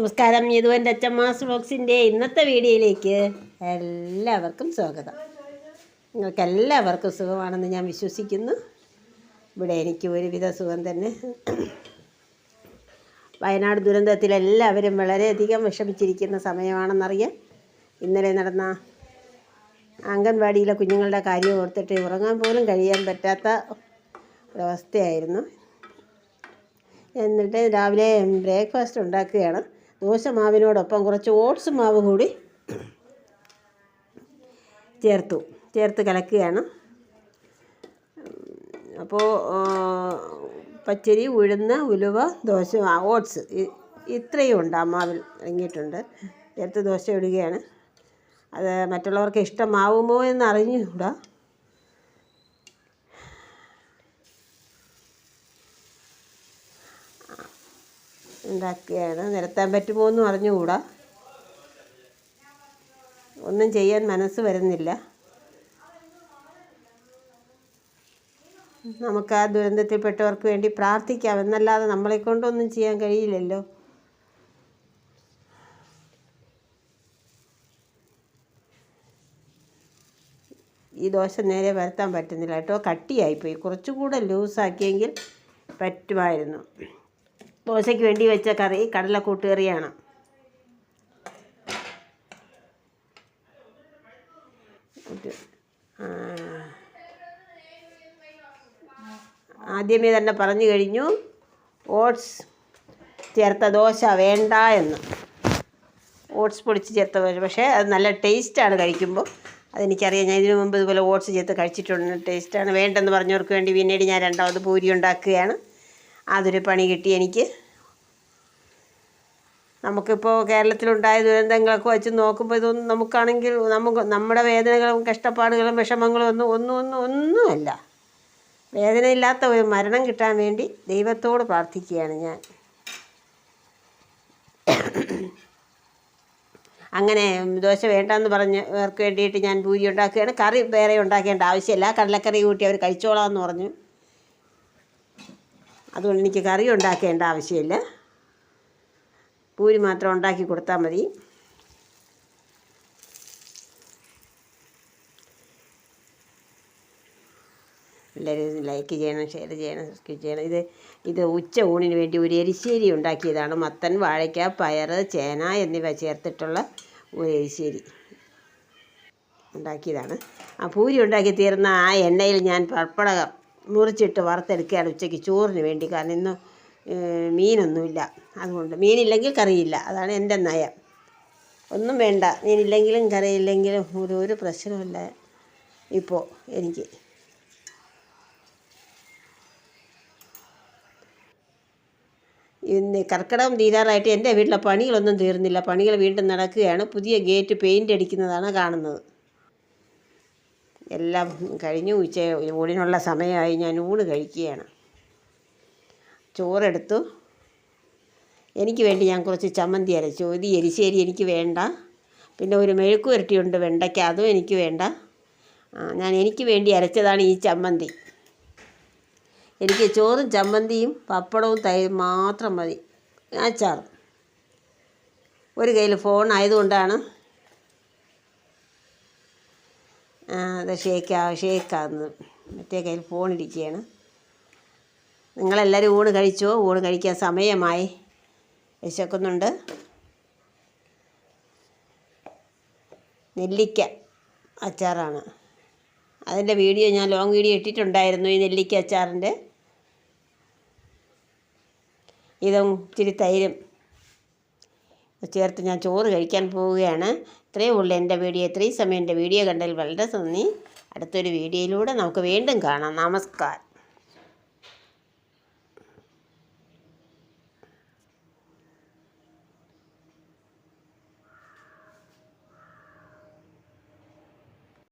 ഇത് എന്റെ അച്ചമ്മാസ് ബോക്സിന്റെ ഇന്നത്തെ വീഡിയോയിലേക്ക് എല്ലാവർക്കും സ്വാഗതം. നിങ്ങൾക്ക് എല്ലാവർക്കും സുഖമാണെന്ന് ഞാൻ വിശ്വസിക്കുന്നു. ഇവിടെ എനിക്ക് ഒരുവിധ സുഖം തന്നെ. വയനാട് ദുരന്തത്തിൽ എല്ലാവരും വളരെയധികം വിഷമിച്ചിരിക്കുന്ന സമയമാണെന്നറിയാം. ഇന്നലെ നടന്ന അംഗൻവാടിയിലെ കുഞ്ഞുങ്ങളുടെ കാര്യം ഓർത്തിട്ട് ഉറങ്ങാൻ പോലും കഴിയാൻ പറ്റാത്ത ഒരവസ്ഥയായിരുന്നു. എന്നിട്ട് രാവിലെ ബ്രേക്ക്ഫാസ്റ്റ് ഉണ്ടാക്കുകയാണ്. ദോശ മാവിനോടൊപ്പം കുറച്ച് ഓട്സ് മാവ് കൂടി ചേർത്തു. ചേർത്ത് കലക്കുകയാണ്. അപ്പോൾ പച്ചരി ഉഴുന്ന ഉലുവ ദോശ ഓട്സ് ഇത്രയും ഉണ്ട് ആ മാവിൽ ഇറങ്ങിയിട്ടുണ്ട് ചേർത്ത് ദോശ ഇടുകയാണ്. അത് മറ്റുള്ളവർക്ക് ഇഷ്ടമാവുമോ എന്ന് അറിഞ്ഞുകൂടാ ഉണ്ടാക്കുകയാണ് നിരത്താൻ പറ്റുമോ എന്നും അറിഞ്ഞുകൂടാ. ഒന്നും ചെയ്യാൻ മനസ്സ് വരുന്നില്ല. നമുക്ക് ആ ദുരന്തത്തിൽപ്പെട്ടവർക്ക് വേണ്ടി പ്രാർത്ഥിക്കാം. എന്നല്ലാതെ നമ്മളെ കൊണ്ടൊന്നും ചെയ്യാൻ കഴിയില്ലല്ലോ. ഈ ദോശ നേരെ വരുത്താൻ പറ്റുന്നില്ല കേട്ടോ. കട്ടിയായിപ്പോയി. കുറച്ചുകൂടെ ലൂസാക്കിയെങ്കിൽ പറ്റുമായിരുന്നു. ദോശയ്ക്ക് വേണ്ടി വെച്ച കറി കടല കൂട്ടുകറിയാണ് ആദ്യമേ തന്നെ പറഞ്ഞു കഴിഞ്ഞു ഓട്സ് ചേർത്ത ദോശ വേണ്ട എന്ന്. ഓട്സ് പൊടിച്ച് ചേർത്ത പക്ഷേ അത് നല്ല ടേസ്റ്റാണ് കഴിക്കുമ്പോൾ. അതെനിക്കറിയാം ഞാൻ ഇതിനു മുമ്പ് ഇതുപോലെ ഓട്സ് ചേർത്ത് കഴിച്ചിട്ടുണ്ട് ടേസ്റ്റാണ് വേണ്ടെന്ന് പറഞ്ഞവർക്ക് വേണ്ടി പിന്നീട് ഞാൻ രണ്ടാമത് പൂരി ഉണ്ടാക്കുകയാണ്. അതൊരു പണി കിട്ടി എനിക്ക്. നമുക്കിപ്പോൾ കേരളത്തിലുണ്ടായ ദുരന്തങ്ങളൊക്കെ വെച്ച് നോക്കുമ്പോൾ ഇതൊന്നും നമുക്കാണെങ്കിൽ നമുക്ക് നമ്മുടെ വേദനകളും കഷ്ടപ്പാടുകളും വിഷമങ്ങളും ഒന്നും ഒന്നും ഒന്നും ഒന്നുമല്ല. വേദനയില്ലാത്ത ഒരു മരണം കിട്ടാൻ വേണ്ടി ദൈവത്തോട് പ്രാർത്ഥിക്കുകയാണ് ഞാൻ. അങ്ങനെ ദോശ വേണ്ടെന്ന് പറഞ്ഞവർക്ക് വേണ്ടിയിട്ട് ഞാൻ പൂരി ഉണ്ടാക്കുകയാണ്. കറി വേറെ ഉണ്ടാക്കേണ്ട ആവശ്യമില്ല. കടലക്കറി കൂട്ടി അവർ കഴിച്ചോളാമെന്ന് പറഞ്ഞു. അതുകൊണ്ട് എനിക്ക് കറി ഉണ്ടാക്കേണ്ട ആവശ്യമില്ല. പൂരി മാത്രം ഉണ്ടാക്കി കൊടുത്താൽ മതി. എല്ലാവരും ലൈക്ക് ചെയ്യണം ഷെയർ ചെയ്യണം സബ്സ്ക്രൈബ് ചെയ്യണം. ഇത് ഇത് ഉച്ച ഊണിന് വേണ്ടി ഒരു എരിശ്ശേരി ഉണ്ടാക്കിയതാണ്. മത്തൻ വാഴയ്ക്ക പയർ ചേന എന്നിവ ചേർത്തിട്ടുള്ള ഒരു എരിശ്ശേരി ഉണ്ടാക്കിയതാണ്. ആ പൂരി ഉണ്ടാക്കി തീർന്ന ആ എണ്ണയിൽ ഞാൻ പപ്പടകം മുറിച്ചിട്ട് വറുത്തെടുക്കുകയാണ് ഉച്ചയ്ക്ക് ചോറിന് വേണ്ടി. കാരണം ഇന്ന് മീനൊന്നുമില്ല. അതുകൊണ്ട് മീനില്ലെങ്കിൽ കറിയില്ല. അതാണ് എന്റെ നയം. ഒന്നും വേണ്ട. മീനില്ലെങ്കിലും കറിയില്ലെങ്കിലും ഒരു ഒരു പ്രശ്നമില്ല ഇപ്പോൾ എനിക്ക്. ഇന്ന് കർക്കിടകം തീരാറായിട്ട് എന്റെ വീട്ടിലെ പണികളൊന്നും തീർന്നില്ല. പണികൾ വീണ്ടും നടക്കുകയാണ്. പുതിയ ഗേറ്റ് പെയിന്റ് അടിക്കുന്നതാണ് കാണുന്നത്. എല്ലാം കഴിഞ്ഞു ഉച്ച ഊണിനുള്ള സമയമായി ഞാൻ ഊണ് കഴിക്കുകയാണ്. ചോറെടുത്തു. എനിക്ക് വേണ്ടി ഞാൻ കുറച്ച് ചമ്മന്തി അരച്ചു. ഇത് എരിശ്ശേരി എനിക്ക് വേണ്ട. പിന്നെ ഒരു മെഴുക്ക് പുരട്ടിയുണ്ട് വെണ്ടയ്ക്ക അതും എനിക്ക് വേണ്ട. ഞാൻ എനിക്ക് വേണ്ടി അരച്ചതാണ് ഈ ചമ്മന്തി. എനിക്ക് ചോറും ചമ്മന്തിയും പപ്പടവും തൈരും മാത്രം മതി. അച്ചാറും ഒരു കയ്യിൽ ഫോൺ ആയതുകൊണ്ടാണ് ആ, അത് ഷേക്കാ ഷേക്കാന്ന്. മറ്റേ കയ്യിൽ ഫോൺ ഇരിക്കുകയാണ് നിങ്ങളെല്ലാവരും ഊണ് കഴിച്ചോ? ഊണ് കഴിക്കാൻ സമയമായി. വിശക്കുന്നുണ്ട്. നെല്ലിക്ക അച്ചാറാണ്. അതിന്റെ വീഡിയോ ഞാൻ ലോങ് വീഡിയോ ഇട്ടിട്ടുണ്ടായിരുന്നു ഈ നെല്ലിക്ക അച്ചാറിന്റെ. ഇതും ഇച്ചിരി തൈരും ചേർത്ത് ഞാൻ ചോറ് കഴിക്കാൻ പോവുകയാണ്. ഇത്രയേ ഉള്ളൂ. എന്റെ വീഡിയോ ഇത്രയും സമയം എന്റെ വീഡിയോ കണ്ടതിൽ വളരെ നന്ദി. അടുത്തൊരു വീഡിയോയിലൂടെ നമുക്ക് വീണ്ടും കാണാം. നമസ്കാരം.